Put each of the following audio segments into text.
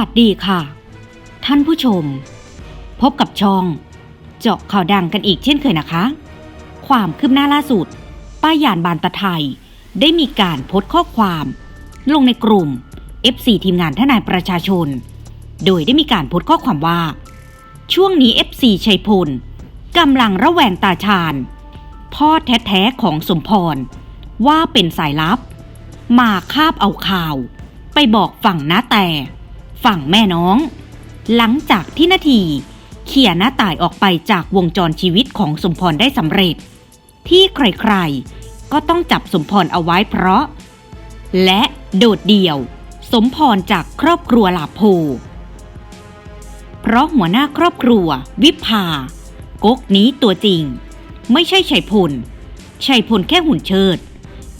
วัสดีค่ะ ท่านผู้ชม พบกับช่อง เจาะข่าวดังกันอีกเช่นเคยนะคะ ความคืบหน้าล่าสุด ป้ายยานบานตะไทย ได้มีการโพสต์ข้อความ ลงในกลุ่ม FC ทีมงานทนายประชาชน โดยได้มีการโพสต์ข้อความว่า ช่วงนี้ FC ชัยพลกำลังระแวงตาชาญ พ่อแท้ๆของสมพร ว่าเป็นสายลับ มาคาบเอาข่าว ไปบอกฝั่งน้าแต่ ฝั่งแม่น้อง หลังจากที่นาทีเขี่ยหน้าต่ายออกไปจากวงจรชีวิตของสมพรได้สำเร็จ ที่ใครๆ ก็ต้องจับสมพรเอาไว้เพราะ และโดดเดี่ยว สมพรจากครอบครัวลาโพเพราะหัวหน้าครอบครัว วิภาก๊กนี้ตัวจริง ไม่ใช่ชัยพลชัยพลแค่หุ่นเชิด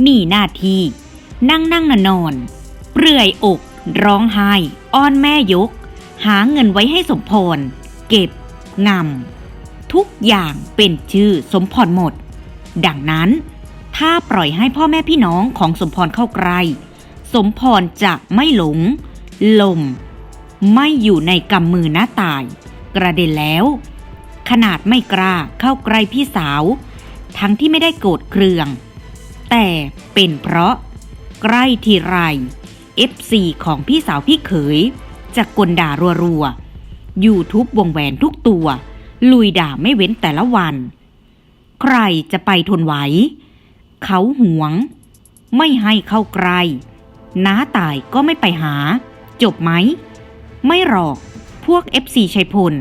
มีหน้าที่ นั่งนั่งนอนนอน เปลื่อยอก ร้องไห้ อ้อนแม่ยก หาเงินไว้ให้สมพร เก็บงำทุกอย่างเป็นชื่อสมพรหมด ดังนั้น ถ้าปล่อยให้พ่อแม่พี่น้องของสมพรเข้าใกล้สมพรจะไม่หลง ลม ไม่อยู่ในกำมือหน้าตาย กระเด็นแล้ว ขนาดไม่กล้าเข้าใกล้พี่สาว ทั้งที่ไม่ได้โกรธเคือง แต่เป็นเพราะใกล้ทีไร FC ของพี่สาวพี่เขยจะกลด่ารัวๆยูทูบวงแหวนทุกตัว ลุยด่าไม่เว้นแต่ละวัน ใครจะไปทนไหว เขาหวง ไม่ให้เข้าใกล้น้าตายก็ไม่ไปหา จบไหม ไม่หรอก พวก FC ชัยพล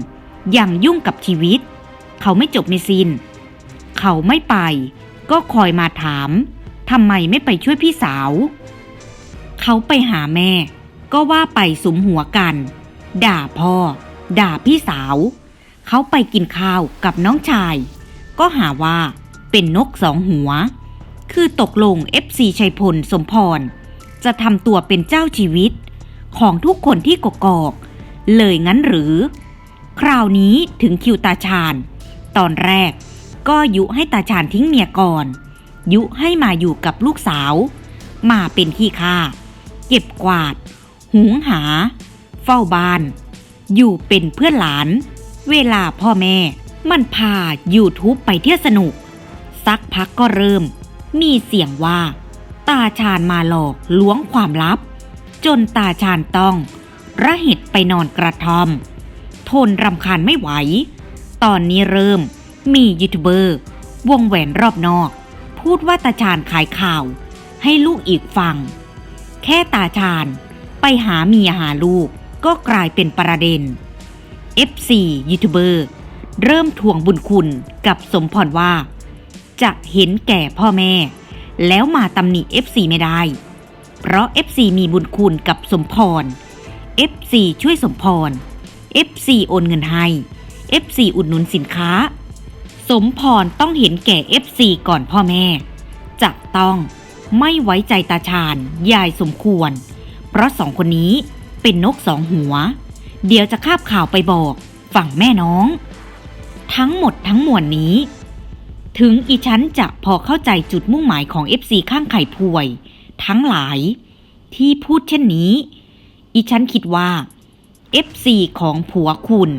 ยังยุ่งกับชีวิต เขาไม่จบไม่สิน้น เขาไม่ไป ก็คอยมาถามทำไมไม่ไปช่วยพี่สาว เขาไปหาแม่ ก็ว่าไปสุมหัวกัน ด่าพ่อ ด่าพี่สาว เขาไปกินข้าวกับน้องชาย ก็หาว่าเป็นนกสองหัว คือตกลง FC ชัยพลสมพร จะทำตัวเป็นเจ้าชีวิต ของทุกคนที่กกอก เลยงั้นหรือ คราวนี้ถึงคิวตาชาญ ตอนแรกก็ยุให้ตาชาญทิ้งเมียก่อน ยุให้มาอยู่กับลูกสาว มาเป็นขี้ข้า เก็บกวาด หุงหา เฝ้าบ้าน อยู่เป็นเพื่อนหลาน เวลาพ่อแม่ มันพา YouTube ไปเที่ยวสนุก สักพักก็เริ่ม มีเสียงว่า ตาชาญมาหลอกล้วงความลับ จนตาชาญต้อง ระเหตุไปนอนกระทอม ทนรำคาญไม่ไหว ตอนนี้เริ่ม มียูทูบเบอร์ วงแหวนรอบนอก พูดว่าตาชาญขายข่าว ให้ลูกอีกฟัง แค่ตาชาญ ไปหาเมียหาลูกก็กลายเป็นประเด็น FC ยูทูบเบอร์เริ่มทวงบุญคุณกับสมพรว่า จะเห็นแก่พ่อแม่ แล้วมาตำหนิ FC ไม่ได้ เพราะ FC มีบุญคุณกับสมพร FC ช่วยสมพร FC โอนเงินให้ FC อุดหนุนสินค้า สมพรต้องเห็นแก่ FC ก่อนพ่อแม่ จะต้อง ไม่ไว้ใจตาชาญยายสมควร เพราะสองคนนี้เป็นนกสองหัว เดี๋ยวจะคาบข่าวไปบอกฝั่งแม่น้อง ทั้งหมดทั้งมวลนี้ ถึงอีฉันจะพอเข้าใจจุดมุ่งหมายของ FC ข้างไข่พวย ทั้งหลาย ที่พูดเช่นนี้ อีฉันคิดว่า FC ของผัวคุณ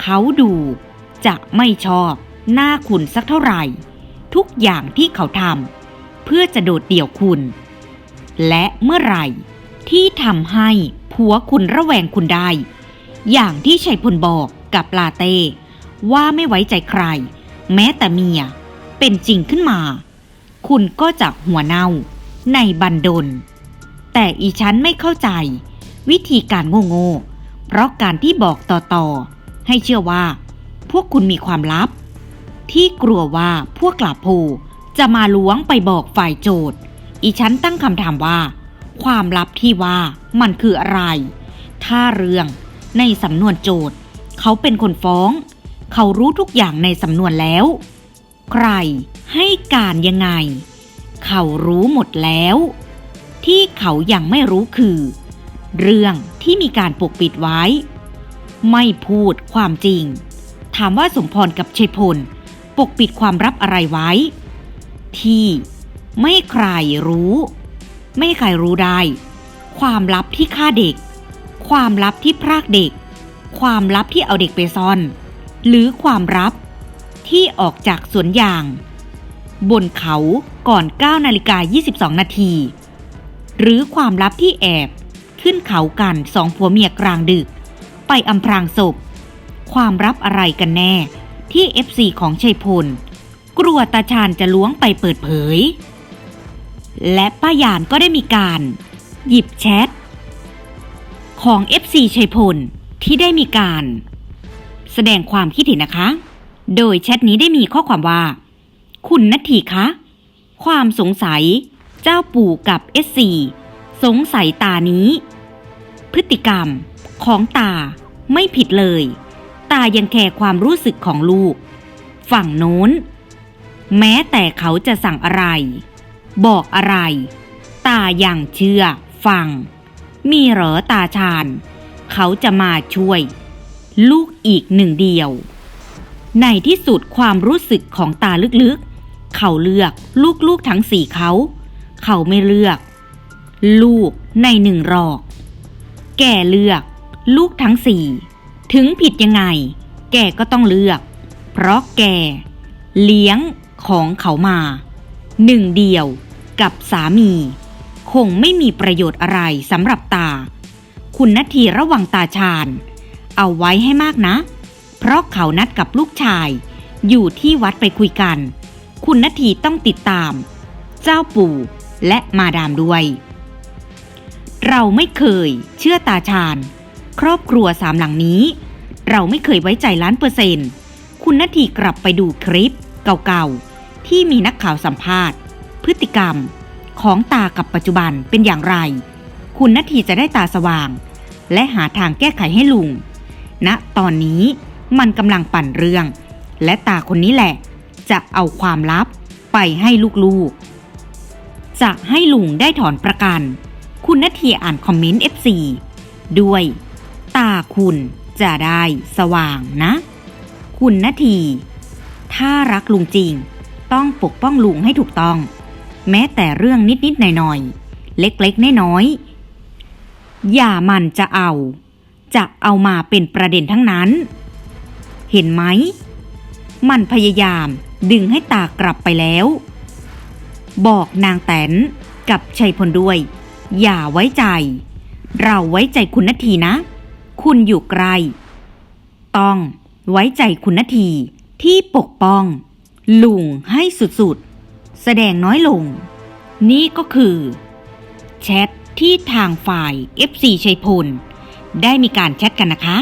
เขาดูจะไม่ชอบหน้าคุณสักเท่าไหร่ ทุกอย่างที่เขาทำ เพื่อจะโดดเดี่ยวคุณ และเมื่อไหร่ที่ทำให้ผัวคุณระแวงคุณได้ อย่างที่ชัยพลบอกกับลาเต้ว่าไม่ไว้ใจใคร แม้แต่เมีย เป็นจริงขึ้นมา คุณก็จะหัวเน่าในบันดล แต่อีฉันไม่เข้าใจ วิธีการโง่ๆเพราะการที่บอกต่อๆให้เชื่อว่า พวกคุณมีความลับ ที่กลัวว่าพวกกลาโพ จะมาล้วงไปบอกฝ่ายโจทย์ อีฉันตั้งคำถามว่า ความลับที่ว่ามันคืออะไร ถ้าเรื่องในสำนวนโจทย์ เขาเป็นคนฟ้อง เขารู้ทุกอย่างในสำนวนแล้ว ใครให้การยังไง เขารู้หมดแล้ว ที่เขายังไม่รู้คือ เรื่องที่มีการปกปิดไว้ ไม่พูดความจริง ถามว่าสมพรกับชัยพล ปกปิดความลับอะไรไว้ ที่ไม่ใครรู้ ไม่ใครรู้ได้ ความลับที่ฆ่าเด็ก ความลับที่พรากเด็ก ความลับที่เอาเด็กไปซ่อน หรือความลับที่ออกจากสวนยาง บนเขาก่อน 9 นาฬิกา 22 นาที หรือความลับที่แอบขึ้นเขากันสองผัวเมียกลางดึก ไปอำพรางศพ ความลับอะไรกันแน่ที่ FC ของชัยพล กลัวตาชาญจะล้วงไปเปิดเผย และป้ายานก็ได้มีการ หยิบแชท ของ FC ชัยพลที่ได้มีการ แสดงความคิดเห็นนะคะ โดยแชทนี้ได้มีข้อความว่า คุณนัทธีคะ ความสงสัยเจ้าปู่กับ SC สงสัยตานี้ พฤติกรรมของตาไม่ผิดเลย ตายังแคร์ความรู้สึกของลูก ฝั่งโน้น แม้แต่เขาจะสั่งอะไร บอกอะไร ตาอยังเชื่อ ฟัง มีเหรอตาชาญ เขาจะมาช่วย ลูกอีกหนึ่งเดียว ในที่สุดความรู้สึกของตาลึกๆ เขาเลือกลูกๆทั้งสี่เขา เขาไม่เลือก ลูกในหนึ่งรอก แกเลือก ลูกทั้งสี่ ถึงผิดยังไง แกก็ต้องเลือก เพราะแกเลี้ยง ของเขามา หนึ่งเดียวกับสามี คงไม่มีประโยชน์อะไรสำหรับตา คุณนาทีระวังตาชาญ เอาไว้ให้มากนะ เพราะเขานัดกับลูกชาย อยู่ที่วัดไปคุยกัน คุณนาทีต้องติดตาม เจ้าปู่และมาดามด้วย เราไม่เคยเชื่อตาชาญ ครอบครัวสามหลังนี้ เราไม่เคยไว้ใจล้านเปอร์เซ็นต์คุณนาทีกลับไปดูคลิปเก่าๆ ที่มีนักข่าวสัมภาษณ์ พฤติกรรมของตากับปัจจุบันเป็นอย่างไร คุณนาทีจะได้ตาสว่าง และหาทางแก้ไขให้ลุงณตอนนี้มันกำลังปั่นเรื่อง และตาคนนี้แหละ จะเอาความลับไปให้ลูกๆ จะให้ลุงได้ถอนประกัน คุณนาทีอ่านคอมเมนต์ FC ด้วย ตาคุณจะได้สว่างนะ คุณนาที ถ้ารักลุงจริง ต้องปกป้องลุงให้ถูกต้อง แม้แต่เรื่องนิด ๆ หน่อย ๆ เล็ก ๆ น้อยๆอย่ามันจะเอา จะเอามาเป็นประเด็นทั้งนั้น เห็นไหม มันพยายามดึงให้ตากลับไปแล้ว บอกนางแตนกับชัยพลด้วย อย่าไว้ใจ เราไว้ใจคุณนาทีนะ คุณอยู่ไกล ต้องไว้ใจคุณนาทีที่ปกป้อง ลุงให้สุดๆ แสดงน้อยลง นี่ก็คือ แชทที่ทางฝ่าย FC ชัยพล ได้มีการแชทกันนะคะ